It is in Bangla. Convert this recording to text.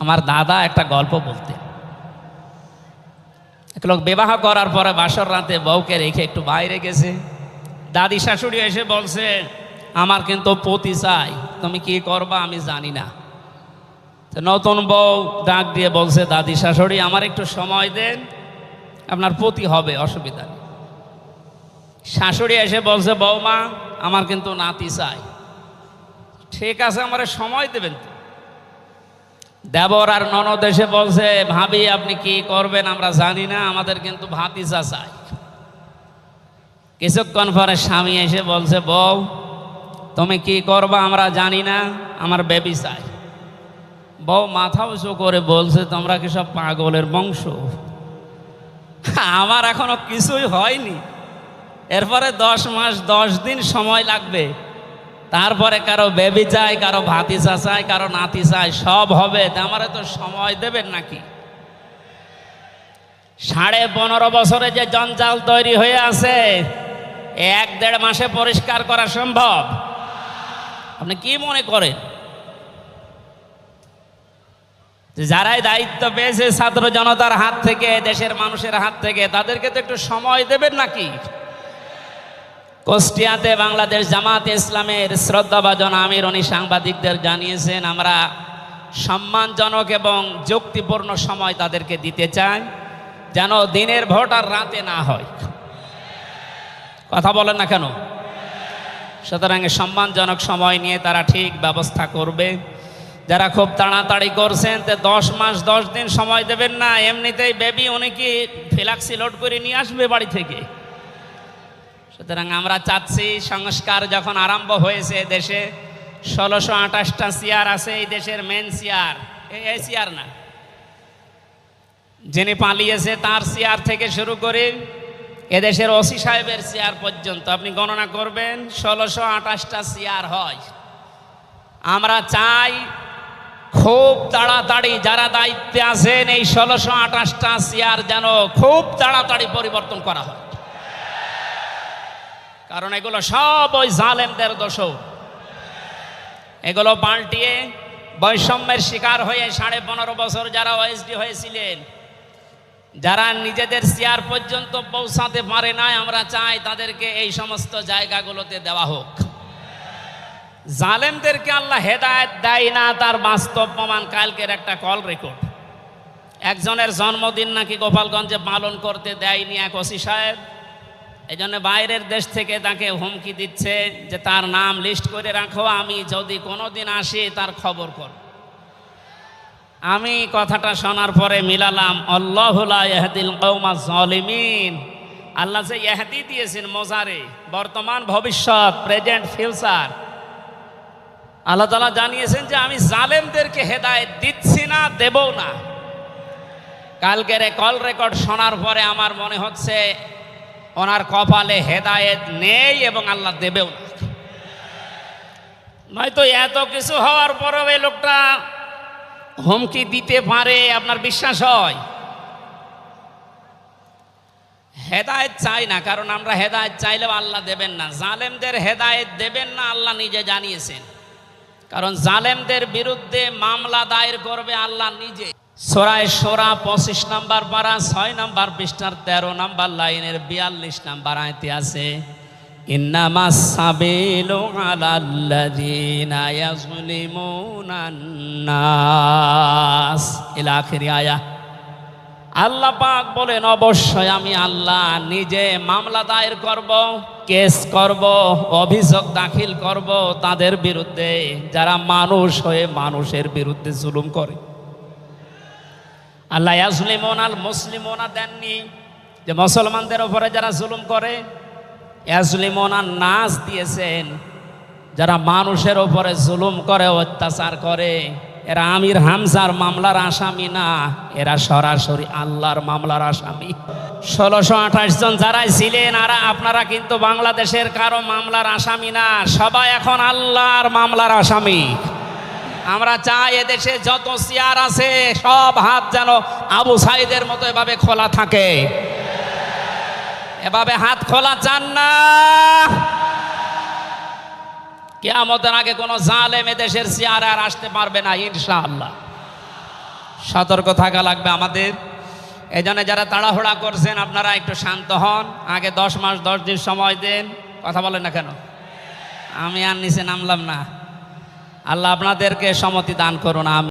আমার দাদা একটা গল্প বলতেন এক লোক বিবাহ করার পরে বাসর রাতে বউকে রেখে একটু বাইরে গেছে। দাদি শাশুড়ি এসে বলছে, আমার কিন্তু পতি চাই, তুমি কি করবা আমি জানি না। নতুন বউ ডাক দিয়ে বলছে, দাদি শাশুড়ি, আমার একটু সময় দেন, আপনার পতি হবে, অসুবিধা নেই। শাশুড়ি এসে বলছে বৌমা আমার কিন্তু নাতি চাই। ঠিক আছে, আমার সময় দেবেন তো? দেবর আর ননদ এসে বলছে, ভাবি, আপনি কি করবেন? আমরা জানি না, আমাদের কিন্তু ভাতিজা চাই। কিছুক্ষণ পরে স্বামী এসে বলছে, বউ, তুমি কি করবা? আমরা জানি না, আমার বেবি চাই। বউ মাথা উঁচু করে বলছে, তোমরা কি সব পাগলের বংশ? আমার এখনও কিছুই হয়নি। এরপরে দশ মাস, দশ দিন সময় লাগবে। তারপরে কারও বেবি চাই, কারও ভাতিসা চাই, কারও নাতি চাই, সব হবে। আমারে তো সময় দেবেন নাকি? সাড়ে পনেরো বছরে যে জঞ্জাল তৈরি হয়ে আছে, এক দেড় মাসে পরিষ্কার করা সম্ভব? আপনি কি মনে করেন? যারাই দায়িত্ব পেয়েছে ছাত্র জনতার হাত থেকে, দেশের মানুষের হাত থেকে, তাদেরকে তো একটু সময় দেবেন নাকি? কুষ্টিয়াতে বাংলাদেশ জামাত ইসলামের শ্রদ্ধাভাজন আমির উনি সাংবাদিকদের জানিয়েছেন, আমরা সম্মানজনক এবং যুক্তিপূর্ণ সময় তাদেরকে দিতে চাই, যেন দিনের ভোট আর রাতে না হয়। কথা বলেন না কেন? সুতরাং সম্মানজনক সময় নিয়ে তারা ঠিক ব্যবস্থা করবে। যারা খুব তাড়াতাড়ি করছেন, তে দশ মাস, দশ দিন সময় দেবেন না। এমনিতেই বেবি উনি কি ফিলাক্সি লোড করে নিয়ে আসবে বাড়ি থেকে? সুতরাং আমরা চাচ্ছি সংস্কার যখন আরম্ভ হয়েছে দেশে, ষোলোশো আঠাশটা চেয়ার আছে এই দেশের মেন চেয়ার এই চেয়ার না। যিনি পালিয়েছে তার চেয়ার থেকে শুরু করে এদেশের ওসি সাহেবের চেয়ার পর্যন্ত। আপনি গণনা করবেন, ষোলোশো আঠাশটা চেয়ার হয়। আমরা চাই খুব তাড়াতাড়ি যারা দায়িত্বে আছেন এই ষোলোশো আঠাশটা চেয়ার যেন খুব তাড়াতাড়ি পরিবর্তন করা হয়। কারণ এগুলো সব ওই জালেমদের দোষ এগুলো পাল্টিয়ে বৈষম্যের শিকার হয়ে সাড়ে পনেরো বছর যারা ওএসডি হয়েছিলেন, যারা নিজেদের চেয়ার পর্যন্ত পৌঁছাতে পারে নাই, আমরা চাই তাদেরকে এই সমস্ত জায়গাগুলোতে দেওয়া হোক। জালেমদেরকে আল্লাহ হেদায়ত দেয় না, তার বাস্তব প্রমাণ কালকের একটা কল রেকর্ড একজনের জন্মদিন নাকি গোপালগঞ্জে পালন করতে দেয়নি এক ওসি সাহেব। এই জন্য বাইরের দেশ থেকে তাকে হুমকি দিচ্ছে যে তার নাম লিস্ট করে রাখো, আমি যদি কোনো দিন আসি তার খবর কর আমি কথাটা শোনার পরে মিলালাম আল্লাহুল কৌমা আল্লাহ যে ইহাদি দিয়েছেন মোজারে, বর্তমান, ভবিষ্যৎ, প্রেজেন্ট, ফিউচার। আল্লাহ তালা জানিয়েছেন যে আমি জালেমদেরকে হেদায়ত দিচ্ছি না দেবও না। কালকের কল রেকর্ড শোনার পরে আমার মনে হচ্ছে ওনার কপালে হেদায়েত নেই এবং আল্লাহ দেবেও না। নয়তো এত কিছু হওয়ার পরেও এই লোকটা হুমকি দিতে পারে, আপনার বিশ্বাস হয়? হেদায়েত চাই না, কারণ আমরা হেদায়েত চাইলেও আল্লাহ দেবেন না। জালেমদের হেদায়েত দেবেন না, আল্লাহ নিজে জানিয়েছেন। কারণ জালেমদের বিরুদ্ধে মামলা দায়ের করবে আল্লাহ নিজে। সোরায় সোরা পঁচিশ নাম্বার পারা ছয় নাম্বার পৃষ্ঠার তেরো নাম্বার লাইনের বিয়াল্লিশ নাম্বার আয়তে আছে, ইন্নামা সাবিলু আলাল্লাযীনা ইয়াজলিমুনা নাস। আল্লাহ পাক বলেন, অবশ্যই আমি আল্লাহ নিজে মামলা দায়ের করব, কেস করব, অভিযোগ দাখিল করব তাদের বিরুদ্ধে, যারা মানুষ হয়ে মানুষের বিরুদ্ধে জুলুম করে। আল্লাহ ইয়াজলিমন আল মুসলিমোনা দেননি যে মুসলমানদের ওপরে যারা জুলুম করে ইয়াজলিমন নাচ দিয়েছেন। যারা মানুষের ওপরে জুলুম করে, অত্যাচার করে, এরা আমির হামজার মামলার আসামি না, এরা সরাসরি আল্লাহর মামলার আসামি। ষোলোশো আঠাশ জন যারাই ছিলেন, আর আপনারা কিন্তু বাংলাদেশের কারও মামলার আসামি না, সবাই এখন আল্লাহর মামলার আসামি। আমরা চাই এদেশে যত চেয়ার আছে, সব হাত যেন আবু সাইদের মতো এভাবে খোলা থাকে। এভাবে হাত খোলা চান না। কেয়ামতের আগে কোনো জালেম এদেশের চেয়ারে আর আসতে পারবে না, ইনশাআল্লাহ। সতর্ক থাকা লাগবে আমাদের। এই জন্য যারা তাড়াহুড়া করছেন, আপনারা একটু শান্ত হন। আগে দশ মাস, দশ দিন সময় দেন। কথা বলেন না কেন? আমি আর নিচে নামলাম না। আল্লাহ আপনাদেরকে সম্মতি দান করুন আমি